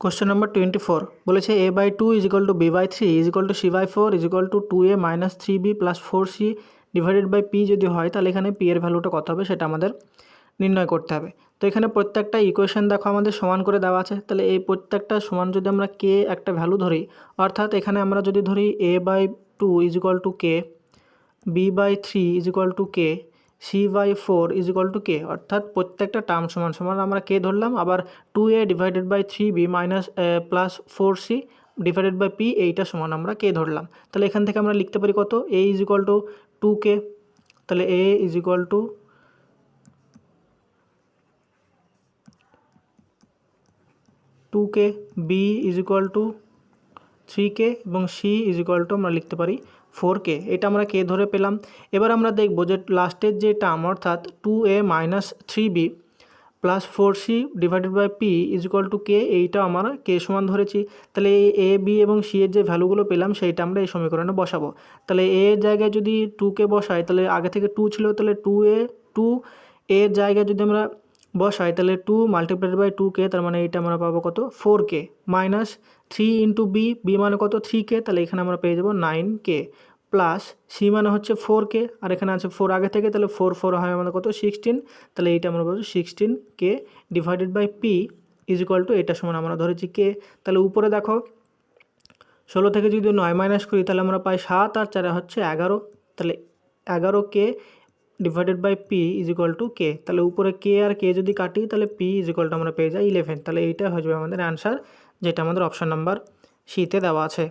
Question number twenty four বলেছে A by two is equal to B by three is equal to C by four is equal to two A minus three B plus four C divided by P যদি হয়, তাহলে এখানে P এর ভ্যালুটা কত হবে সেটা আমাদের নির্ণয় করতে হবে। তো এখানে প্রত্যেকটা ইকুয়েশন দেখো আমাদের সমান করে দেওয়া আছে। তাহলে এই প্রত্যেকটা সমান যদি আমরা কে একটা ভ্যালু ধরি, অর্থাৎ এখানে আমরা যদি ধরি A by two is equal to K B by three is equal to K C by four is equal to K অর্থাৎ প্রত্যেকটা টার্ম সমান সমান আমরা কে ধরলাম, আবার two A divided by three B minus plus four C divided by P এইটা সমান আমরা কে ধরলাম। তাহলে এখান থেকে আমরা লিখতে পারি কত? A is equal to two K তাহলে A is equal to two K B is equal to three K এবং সি ইজ ইকুয়াল টু আমরা লিখতে পারি ফোর কে এটা আমরা কে ধরে পেলাম? এবার আমরা দেখব যে লাস্টের যে টার্ম, অর্থাৎ two A minus three B plus four C divided by P is equal to K এইটা আমরা কে সমান ধরেছি। তাহলে এই এ, বি এবং সি এর যে ভ্যালুগুলো পেলাম, সেইটা আমরা এই সমীকরণে বসাবো। তাহলে এ এর জায়গায় যদি টু কে বসাই, তাহলে আগে থেকে টু ছিল, তাহলে টু এ, টু এর জায়গায় যদি আমরা বসাই, তাহলে two multiplied by two K, তার মানে এইটা আমরা পাবো কত? Four K. Minus three into B B মানে কত? থ্রি কে, তাহলে এখানে আমরা পেয়ে যাব নাইন কে। প্লাস সি মানে হচ্ছে ফোর কে আর এখানে আছে ফোর আগে থেকে, তাহলে ফোর ফোর হয় আমাদের কত? সিক্সটিন তাহলে এইটা আমরা বলছি sixteen K divided by P is equal to এটা সমান আমরা ধরেছি কে তাহলে উপরে দেখো, ষোলো থেকে যদি নয় মাইনাস করি, তাহলে আমরা পাই সাত, আর চারে হচ্ছে এগারো। তাহলে এগারো K divided by P is equal to K তাহলে উপরে কে আর কে যদি কাটি, তাহলে পি ইজ ইকুয়াল টু আমরা পেয়ে যাই ইলেভেন তাহলে এইটা হয়ে যাবে আমাদের অ্যান্সার যেটা আমাদের অপশান নাম্বার সিতে দেওয়া আছে।